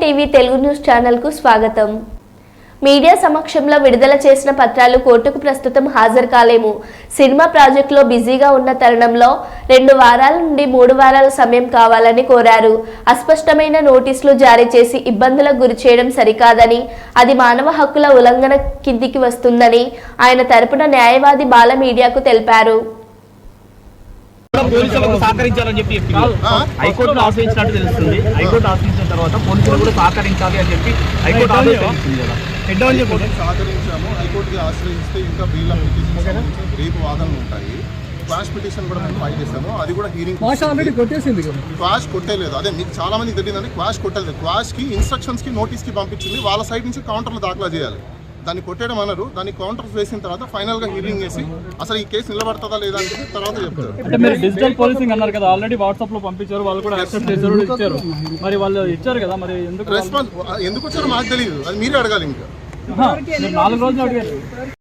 TV Telugu news ఛానల్కు స్వాగతం. Media సమక్షంలో విడుదల చేసిన పత్రాలు కోర్టుకు ప్రస్తుతం హాజరు కాలేము. సినిమా ప్రాజెక్టులో బిజీగా ఉన్న తరుణంలో రెండు వారాల నుండి మూడు వారాల సమయం కావాలని కోరారు. అస్పష్టమైన నోటీసులు జారీ చేసి ఇబ్బందులకు గురి చేయడం సరికాదని అది మానవ హక్కుల ఉల్లంఘన కిందికి వస్తుందని ఆయన తరపున న్యాయవాది బాల మీడియాకు తెలిపారు. పోలీసులకు సహకరించాలని చెప్పి హైకోర్టును ఆశ్రయించినట్టు తెలుస్తుంది. హైకోర్టు ఆశ్రయించిన తర్వాత పోలీసులు కూడా సహకరించాలి అని చెప్పి హైకోర్టు ఆదేశించింది కదా. హైకోర్టుకి సహకరించాము. హైకోర్టుకి ఆశ్రయిస్తే ఇంకా అప్లికేషన్ రేపు వాదనలు ఉంటాయి. క్వాష్ పిటిషన్ కూడా మేము ఫైల్ చేసాము అది కూడా హీరింగ్ ఆల్రెడీ కొట్టేసింది కొట్టేలేదు. అదే మీకు చాలా మంది తెలియదండి క్వాష్ కొట్టలేదు. క్వాష్కి ఇన్స్ట్రక్షన్స్కి నోటీస్కి పంపించింది. వాళ్ళ సైడ్ నుంచి కౌంటర్లు దాఖలా చేయాలి. దాన్ని కొట్టేయడం అన్నారు దాన్ని కౌంటర్ వేసిన తర్వాత ఫైనల్గా హీరింగ్ చేసి అసలు ఈ కేసు నిలబడతాదా లేదా తర్వాత చెప్తారు. అంటే మీరు డిజిటల్ పోలీసింగ్ అన్నారు కదా ఆల్రెడీ వాట్సాప్లో పంపించారు వాళ్ళు కూడా యాక్సెప్ట్ చేశారు ఇచ్చారు. మరి వాళ్ళు ఇచ్చారు కదా మరి ఎందుకు రెస్పాన్స్ ఎందుకు వచ్చారో మాకు తెలియదు అది మీరే అడగాలి ఇంకా. నాలుగు రోజులు అడిగారు